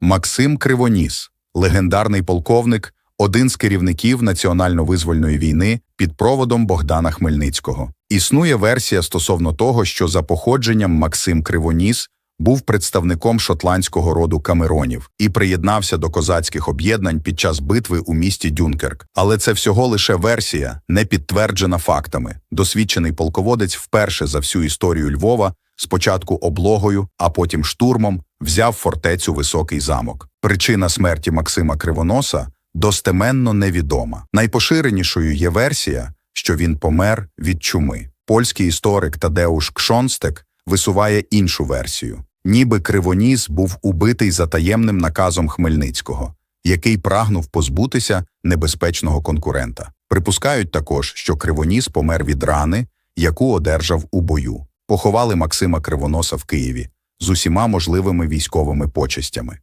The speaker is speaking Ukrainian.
Максим Кривоніс, легендарний полковник, один з керівників національно-визвольної війни під проводом Богдана Хмельницького. Існує версія стосовно того, що за походженням Максим Кривоніс був представником шотландського роду Камеронів і приєднався до козацьких об'єднань під час битви у місті Дюнкерк. Але це всього лише версія, не підтверджена фактами. Досвідчений полководець вперше за всю історію Львова спочатку облогою, а потім штурмом взяв фортецю Високий замок. Причина смерті Максима Кривоноса достеменно невідома. Найпоширенішою є версія, що він помер від чуми. Польський історик Тадеуш Кшонстек висуває іншу версію. Ніби Кривоніс був убитий за таємним наказом Хмельницького, який прагнув позбутися небезпечного конкурента. Припускають також, що Кривоніс помер від рани, яку одержав у бою. Поховали Максима Кривоноса в Києві з усіма можливими військовими почестями.